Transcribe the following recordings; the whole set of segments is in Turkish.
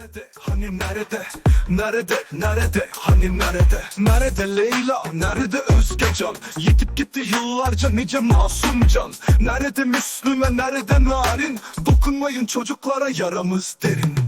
Nerede, hani nerede, nerede, nerede, hani nerede? Nerede Leyla, nerede Özgecan? Yitip gitti yıllarca nice masum can. Nerede Müslüme, nerede Narin? Dokunmayın çocuklara yaramız derin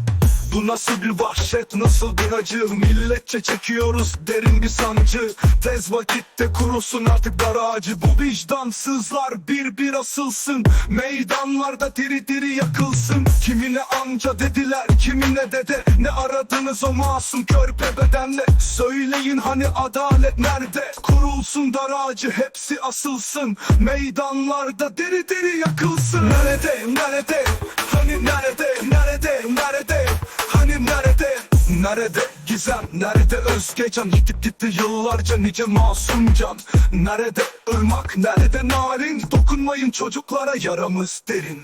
bu nasıl bir vahşet, nasıl bir acı? Milletçe çekiyoruz derin bir sancı. Tez vakitte kurusun artık dar ağacı. Bu vicdansızlar bir bir asılsın. Meydanlarda diri diri yakılsın. Kimine amca dediler, kimine dede. Ne aradınız o masum körpe bedenle Söyleyin hani adalet nerede? Kurulsun dar ağacı hepsi asılsın. Meydanlarda diri diri yakılsın. Nerede, nerede, hani nerede, nerede, nerede gizem, nerede Özgecan? Yitip gitti yıllarca nice masum can. Nerede ırmak, nerede narin? Dokunmayın çocuklara yaramız derin.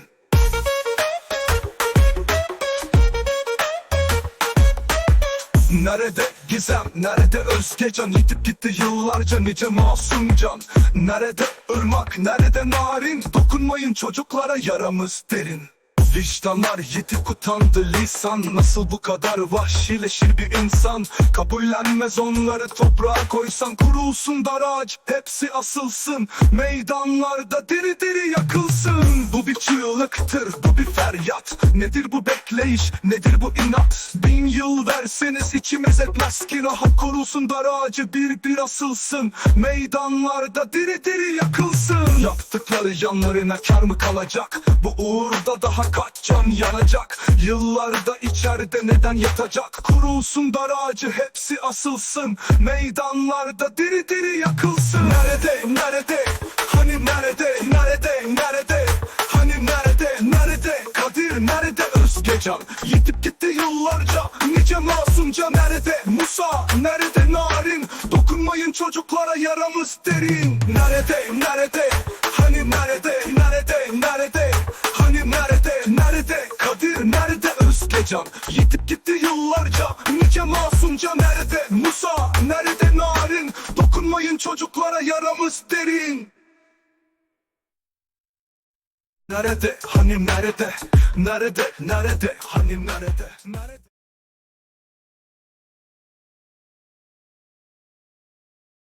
Nerede gizem, nerede Özgecan? Yitip gitti yıllarca nice masum can. Nerede ırmak, nerede narin? Dokunmayın çocuklara yaramız derin Vicdanlar yitip utandı lisan. Nasıl bu kadar vahşileşir bir insan? Kabullenmez onları toprağa koysan. Kurulsun dar ağaç hepsi asılsın. Meydanlarda diri diri yakılsın. Bu bir çığlıktır bu bir feryat. Nedir bu bekleyiş nedir bu inat? Bin yıl verseniz içimiz etmez ki Rahat kurulsun. Dar ağacı bir bir asılsın. Meydanlarda diri diri yakılsın. Yaptıkları yanlarına kar mı kalacak? Bu uğurda daha kaç can yanacak? Yıllarda içeride neden yatacak? Kurulsun dar ağacı hepsi asılsın. Meydanlarda diri diri yakılsın. Nerede nerede? Hani nerede nerede nerede? Hani nerede nerede? Kadir nerede? Özgecan Yitip gitti yıllarca. Nice masumca nerede? Musa nerede? Narin. Dokunmayın çocuklara yaramız derin. Nerede nerede Özgecan Yitip gitti yıllarca. Nice masumca nerede Musa? Nerede Narin? Dokunmayın çocuklara yaramız derin. Nerede, hani nerede, nerede, nerede, hani nerede, nerede